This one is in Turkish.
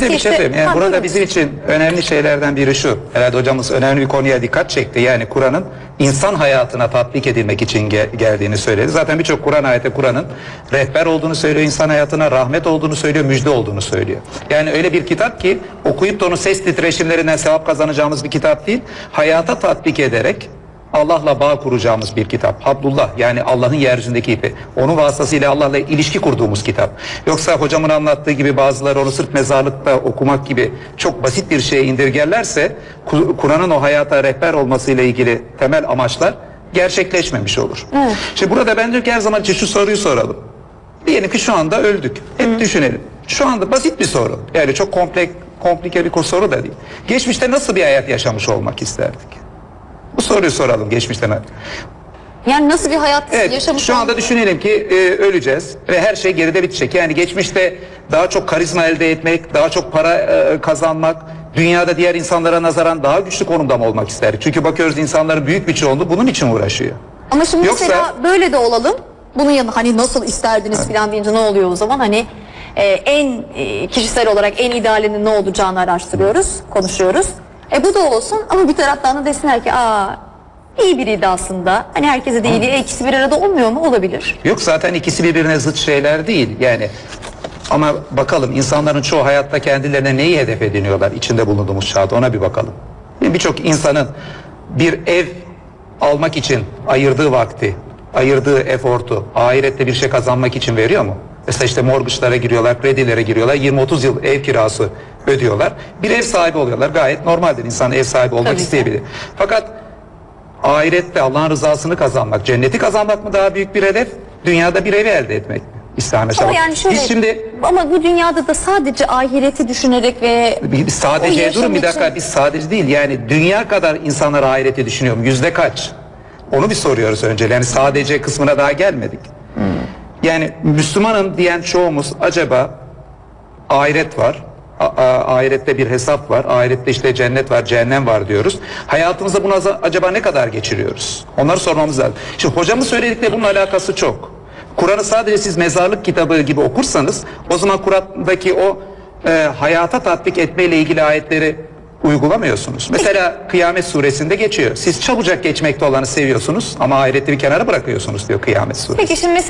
Bir de bir şey söyleyeyim. Yani burada bizim için önemli şeylerden biri şu. Herhalde hocamız önemli bir konuya dikkat çekti. Yani Kur'an'ın insan hayatına tatbik edilmek için ge- geldiğini söyledi. Zaten birçok Kur'an ayeti Kur'an'ın rehber olduğunu söylüyor, insan hayatına rahmet olduğunu söylüyor, müjde olduğunu söylüyor. Yani öyle bir kitap ki okuyup da onun ses titreşimlerinden sevap kazanacağımız bir kitap değil. Hayata tatbik ederek Allah'la bağ kuracağımız bir kitap. Hablullah yani Allah'ın yeryüzündeki ipi. Onun vasıtasıyla Allah'la ilişki kurduğumuz kitap. Yoksa hocamın anlattığı gibi bazıları onu sırf mezarlıkta okumak gibi çok basit bir şeye indirgerlerse Ku- Kur'an'ın o hayata rehber olmasıyla ilgili temel amaçlar gerçekleşmemiş olur. Şimdi burada ben diyorum ki her zaman için şu soruyu soralım. Diyelim ki şu anda öldük. Hep düşünelim. Şu anda basit bir soru. Yani çok komplek, komplike bir soru da değil. Geçmişte nasıl bir hayat yaşamış olmak isterdik? Bu soruyu soralım geçmişten. Yani nasıl bir hayat Evet yaşamış şu anda düşünelim ki e, öleceğiz ve her şey geride bitecek. Yani geçmişte daha çok karizma elde etmek, daha çok para e, kazanmak, dünyada diğer insanlara nazaran daha güçlü konumda mı olmak isterdik? Çünkü bakıyoruz insanların büyük bir çoğunluğu bunun için uğraşıyor. Ama şimdi Yoksa- mesela böyle de olalım. Bunun yanında hani nasıl isterdiniz falan deyince ne oluyor o zaman? Hani e, en e, kişisel olarak en idealinin ne olacağını araştırıyoruz, konuşuyoruz. E bu da olsun ama bir taraftan da desinler ki aa iyi biriydi aslında. Hani herkese de iyiliği ikisi bir arada olmuyor mu? Olabilir. Yok zaten ikisi birbirine zıt şeyler değil. Yani ama bakalım insanların çoğu hayatta kendilerine neyi hedef ediniyorlar içinde bulunduğumuz çağda ona bir bakalım. Birçok insanın bir ev almak için ayırdığı vakti, ayırdığı efortu ahirette bir şey kazanmak için veriyor mu? Mesela işte mortgage'lara giriyorlar, kredilere giriyorlar, 20-30 yıl ev kirası ödüyorlar. Bir ev sahibi oluyorlar. Gayet normaldir insan ev sahibi olmak Tabii ki. isteyebilir. Fakat ahirette Allah'ın rızasını kazanmak, cenneti kazanmak mı daha büyük bir hedef? Dünyada bir evi elde etmek mi? İslam mesela. Ama yani şöyle Biz şimdi ama bu dünyada da sadece ahireti düşünerek ve biz sadece durun bir dakika için- biz sadece değil yani dünya kadar insanlar ahireti düşünüyor mu? Yüzde kaç? Onu bir soruyoruz önce. Yani sadece kısmına daha gelmedik. Yani Müslümanım diyen çoğumuz acaba ahiret var. Ahirette bir hesap var. Ahirette işte cennet var, cehennem var diyoruz. Hayatımızda bunu acaba ne kadar geçiriyoruz? Onları sormamız lazım. Şimdi hocamın söyledikleri bunun alakası çok. Kur'an'ı sadece siz mezarlık kitabı gibi okursanız o zaman Kur'an'daki o e, hayata tatbik etmeyle ilgili ayetleri uygulamıyorsunuz. Mesela Kıyamet suresinde geçiyor. Siz çabucak geçmekte olanı seviyorsunuz ama ahirette bir kenara bırakıyorsunuz diyor Kıyamet suresi. peki şimdi mesela